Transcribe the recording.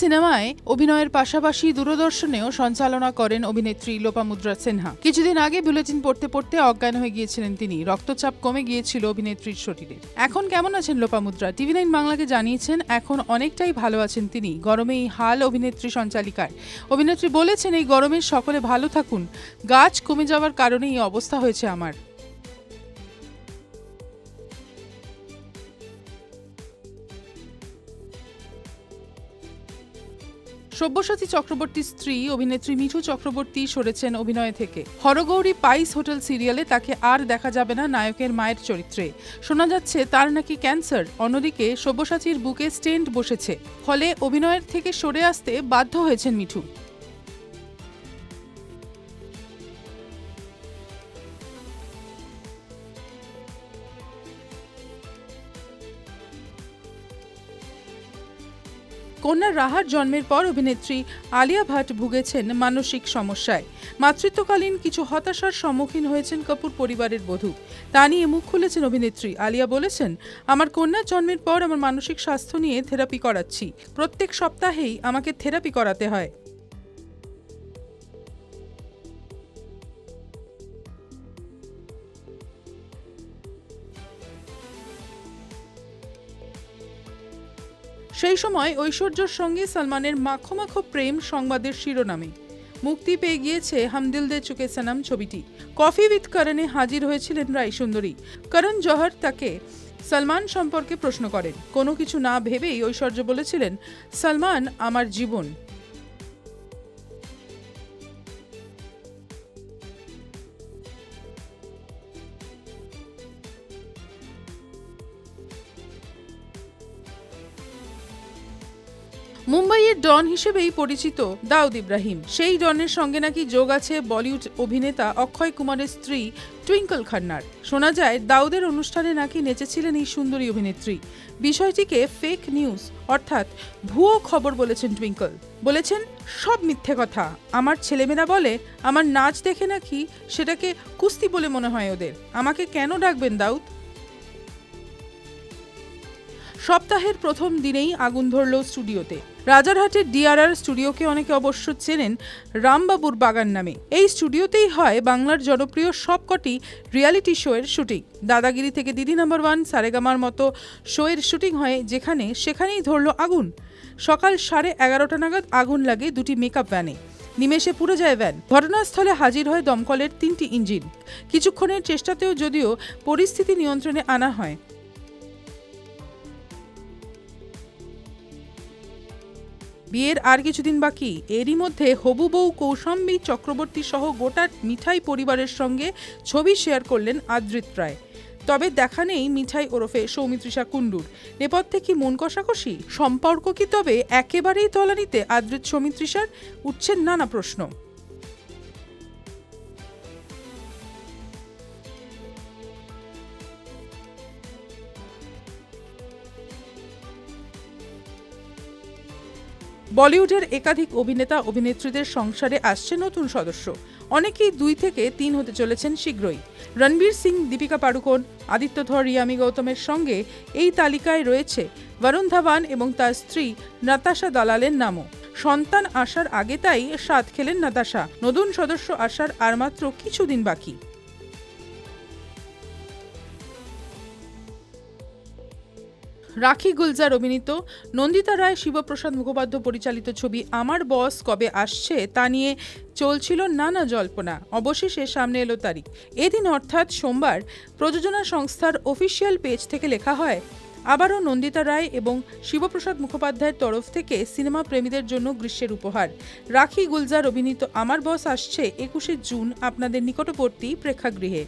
সিনেমায় অভিনয়ের পাশাপাশি দূরদর্শনেও সঞ্চালনা করেন অভিনেত্রী লোপামুদ্রা সিনহা। কিছুদিন আগে বুলেটিন পড়তে পড়তে অজ্ঞান হয়ে গিয়েছিলেন তিনি। রক্তচাপ কমে গিয়েছিল অভিনেত্রীর শরীরে। এখন কেমন আছেন লোপামুদ্রা? টিভি নাইন বাংলাকে জানিয়েছেন, এখন অনেকটাই ভালো আছেন তিনি। গরমে এই হাল অভিনেত্রী সঞ্চালিকার। অভিনেত্রী বলেছেন, এই গরমে সকলে ভালো থাকুন। গাছ কমে যাওয়ার কারণে এই অবস্থা হয়েছে আমার। সব্যসাচী চক্রবর্তীর স্ত্রী অভিনেত্রী মিঠু চক্রবর্তী সরেছেন অভিনয় থেকে। হরগৌরী পাইস হোটেল সিরিয়ালে তাকে আর দেখা যাবে না নায়কের মায়ের চরিত্রে। শোনা যাচ্ছে তার নাকি ক্যান্সার, অন্যদিকে সব্যসাচীর বুকে স্টেন্ট বসেছে। ফলে অভিনয়ের থেকে সরে আসতে বাধ্য হয়েছেন মিঠু। কন্যা রাহার জন্মের পর অভিনেত্রী আলিয়া ভাট ভুগেছেন মানসিক সমস্যায়। মাতৃত্বকালীন কিছু হতাশার সম্মুখীন হয়েছেন কাপুর পরিবারের বধূ। তা নিয়ে মুখ খুলেছেন অভিনেত্রী। আলিয়া বলেছেন, আমার কন্যার জন্মের পর আমার মানসিক স্বাস্থ্য নিয়ে থেরাপি করাচ্ছি। প্রত্যেক সপ্তাহেই আমাকে থেরাপি করাতে হয়। সেই সময় ঐশ্বর্যর সঙ্গে সালমানের মাখো মাখো প্রেম সংবাদের শিরোনামে। মুক্তি পেয়ে গিয়েছে হামদিল দে চুকে সানাম ছবিটি। কফি উইথ করণে হাজির হয়েছিলেন রায় সুন্দরী করণ জহর তাকে সালমান সম্পর্কে প্রশ্ন করেন। কোনো কিছু না ভেবেই ঐশ্বর্য বলেছিলেন, সালমান, আমার জীবন। মুম্বাইয়ের ডন হিসেবেই পরিচিত দাউদ ইব্রাহিম। সেই ডনের সঙ্গে নাকি যোগ আছে বলিউড অভিনেতা অক্ষয় কুমারের স্ত্রী টুইঙ্কল খান্নার। শোনা যায়, দাউদের অনুষ্ঠানে নাকি নেচেছিলেন এই সুন্দরী অভিনেত্রী। বিষয়টিকে ফেক নিউজ অর্থাৎ ভুয়ো খবর বলেছেন টুইঙ্কল। বলেছেন, সব মিথ্যে কথা। আমার ছেলেমেয়েরা বলে, আমার নাচ দেখে নাকি সেটাকে কুস্তি বলে মনে হয় ওদের। আমাকে কেন ডাকবেন দাউদ? সপ্তাহের প্রথম দিনেই আগুন ধরল স্টুডিওতে। রাজারহাটের ডিআরআর স্টুডিওকে অনেকে অবশ্য চেনেন রামবাবুর বাগান নামে। এই স্টুডিওতেই হয় বাংলার জনপ্রিয় সবকটি রিয়ালিটি শোয়ের শুটিং। দাদাগিরি থেকে দিদি নাম্বার ওয়ান, সারেগামার মতো শোয়ের শুটিং হয় যেখানে সেখানেই ধরল আগুন। সকাল সাড়ে এগারোটা নাগাদ আগুন লাগে দুটি মেকআপ ভ্যানে। নিমেষে পুড়ে যায় ভ্যান। ঘটনাস্থলে হাজির হয় দমকলের তিনটি ইঞ্জিন। কিছুক্ষণের চেষ্টাতেও যদিও পরিস্থিতি নিয়ন্ত্রণে আনা হয়। বিয়ের আর কিছুদিন বাকি। এরই মধ্যে হবু বউ কৌশম্বী চক্রবর্তী সহ গোটা মিঠাই পরিবারের সঙ্গে ছবি শেয়ার করলেন আদৃত রায়। তবে দেখা নেই মিঠাই ওরফে সৌমিত্রিষা কুণ্ডুর। নেপথ্যে কি মন কষাকষি? সম্পর্ক কি তবে? একেবারেই তলানিতে আদৃত সৌমিত্রিষার? উঠছেন নানা প্রশ্ন। বলিউডের একাধিক অভিনেতা অভিনেত্রীদের সংসারে আসছে নতুন সদস্য। অনেকেই দুই থেকে তিন হতে চলেছেন শীঘ্রই। রণবীর সিং, দীপিকা পাড়ুকোন, আদিত্য ধর, রিয়ামি গৌতমের সঙ্গে এই তালিকায় রয়েছে বরুণ ধাওয়ান এবং তার স্ত্রী নাতাশা দালালের নামও। সন্তান আসার আগে তাই স্বাদ খেলেন নাতাশা। নতুন সদস্য আসার আর মাত্র কিছুদিন বাকি। রাখি গুলজার অভিনীত নন্দিতা রায়, শিবপ্রসাদ মুখোপাধ্যায় পরিচালিত ছবি আমার বস কবে আসছে তা নিয়ে চলছিল নানা জল্পনা। অবশেষে সামনে এলো তারিখ। এদিন অর্থাৎ সোমবার প্রযোজনা সংস্থার অফিসিয়াল পেজ থেকে লেখা হয়, আবারও নন্দিতা রায় এবং শিবপ্রসাদ মুখোপাধ্যায়ের তরফ থেকে সিনেমা প্রেমীদের জন্য গ্রীষ্মের উপহার। রাখি গুলজার অভিনীত আমার বস আসছে একুশে জুন আপনাদের নিকটবর্তী প্রেক্ষাগৃহে।